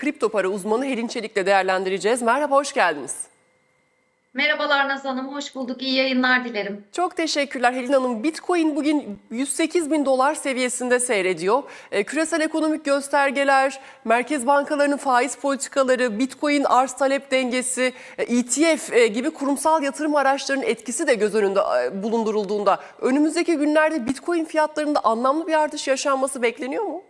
kripto para uzmanı Helin Çelik'le değerlendireceğiz. Merhaba, hoş geldiniz. Merhabalar Naz Hanım, hoş bulduk. İyi yayınlar dilerim. Çok teşekkürler Helin Hanım. Bitcoin bugün 108 bin dolar seviyesinde seyrediyor. E, küresel ekonomik göstergeler, merkez bankalarının faiz politikaları, Bitcoin arz talep dengesi, e, ETF e, gibi kurumsal yatırım araçlarının etkisi de göz önünde e, bulundurulduğunda önümüzdeki günlerde Bitcoin fiyatlarında anlamlı bir artış yaşanması bekleniyor mu?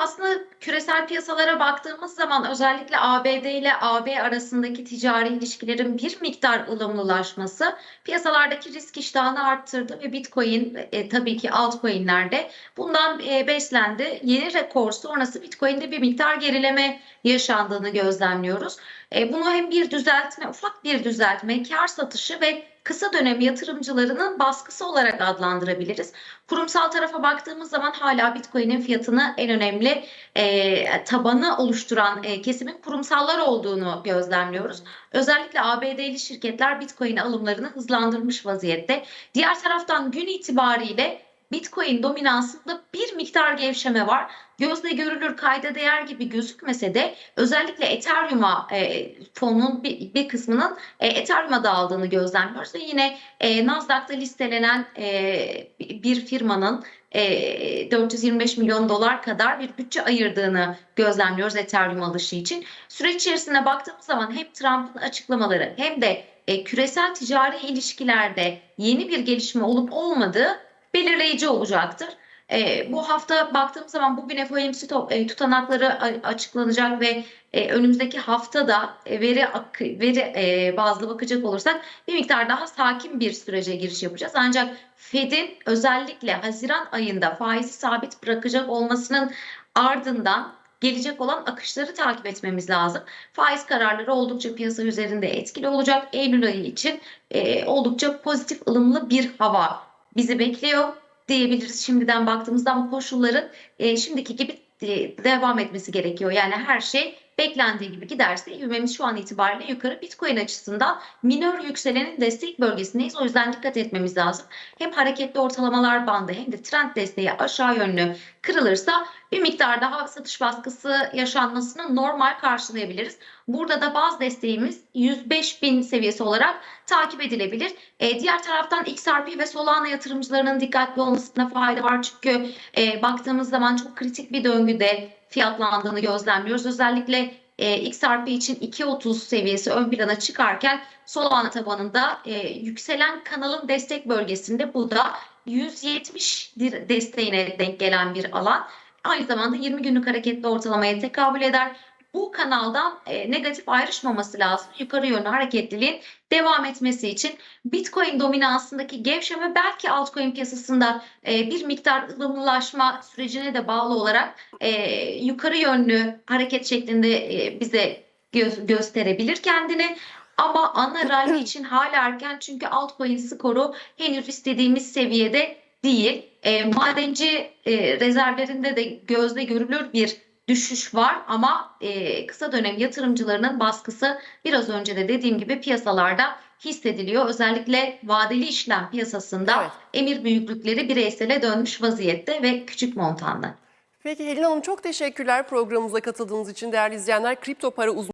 Aslında küresel piyasalara baktığımız zaman özellikle ABD ile AB arasındaki ticari ilişkilerin bir miktar ılımlılaşması piyasalardaki risk iştahını arttırdı ve Bitcoin e, tabii ki altcoin'lerde bundan e, beslendi. Yeni rekor sonrası Bitcoin'de bir miktar gerileme yaşandığını gözlemliyoruz. E, bunu hem bir düzeltme, ufak bir düzeltme, kar satışı ve kısa dönem yatırımcılarının baskısı olarak adlandırabiliriz. Kurumsal tarafa baktığımız zaman hala Bitcoin'in fiyatını en önemli e, tabanı oluşturan e, kesimin kurumsallar olduğunu gözlemliyoruz. Özellikle ABD'li şirketler Bitcoin alımlarını hızlandırmış vaziyette. Diğer taraftan gün itibariyle Bitcoin dominansında bir miktar gevşeme var. Gözle görülür kayda değer gibi gözükmese de özellikle Ethereum'a e, fonun bir, bir kısmının e, Ethereum'a dağıldığını gözlemliyoruz ve yine e, Nasdaq'ta listelenen e, bir firmanın e, 425 milyon dolar kadar bir bütçe ayırdığını gözlemliyoruz Ethereum alışı için. Süreç içerisinde baktığımız zaman hem Trump'ın açıklamaları hem de e, küresel ticari ilişkilerde yeni bir gelişme olup olmadığı belirleyici olacaktır. E, bu hafta baktığımız zaman bugün FOMC e, tutanakları açıklanacak ve e, önümüzdeki haftada e, veri veri e, bazlı bakacak olursak bir miktar daha sakin bir sürece giriş yapacağız. Ancak Fed'in özellikle Haziran ayında faizi sabit bırakacak olmasının ardından gelecek olan akışları takip etmemiz lazım. Faiz kararları oldukça piyasa üzerinde etkili olacak. Eylül ayı için e, oldukça pozitif ılımlı bir hava bizi bekliyor diyebiliriz şimdiden baktığımızda ama koşulların e, şimdiki gibi e, devam etmesi gerekiyor. Yani her şey beklendiği gibi giderse ivmemiz şu an itibariyle yukarı Bitcoin açısından minör yükselenin destek bölgesindeyiz. O yüzden dikkat etmemiz lazım. Hem hareketli ortalamalar bandı hem de trend desteği aşağı yönlü kırılırsa bir miktar daha satış baskısı yaşanmasını normal karşılayabiliriz. Burada da baz desteğimiz 105 bin seviyesi olarak takip edilebilir. E, diğer taraftan XRP ve Solana yatırımcılarının dikkatli olmasına fayda var. Çünkü e, baktığımız zaman çok kritik bir döngüde fiyatlandığını gözlemliyoruz. Özellikle e, XRP için 2.30 seviyesi ön plana çıkarken Solana tabanında e, yükselen kanalın destek bölgesinde bu da 170 dir- desteğine denk gelen bir alan. Aynı zamanda 20 günlük hareketli ortalamaya tekabül eder. Bu kanaldan e, negatif ayrışmaması lazım. Yukarı yönlü hareketliliğin devam etmesi için Bitcoin dominansındaki gevşeme belki altcoin piyasasında e, bir miktar ılımlılaşma sürecine de bağlı olarak e, yukarı yönlü hareket şeklinde e, bize gö- gösterebilir kendini. Ama ana rally için hala erken çünkü altcoin skoru henüz istediğimiz seviyede değil. E, madenci e, rezervlerinde de gözle görülür bir düşüş var ama e, kısa dönem yatırımcılarının baskısı biraz önce de dediğim gibi piyasalarda hissediliyor. Özellikle vadeli işlem piyasasında Evet. emir büyüklükleri bireysele dönmüş vaziyette ve küçük montanlı. Peki Helin Hanım çok teşekkürler programımıza katıldığınız için değerli izleyenler. Kripto para uzmanı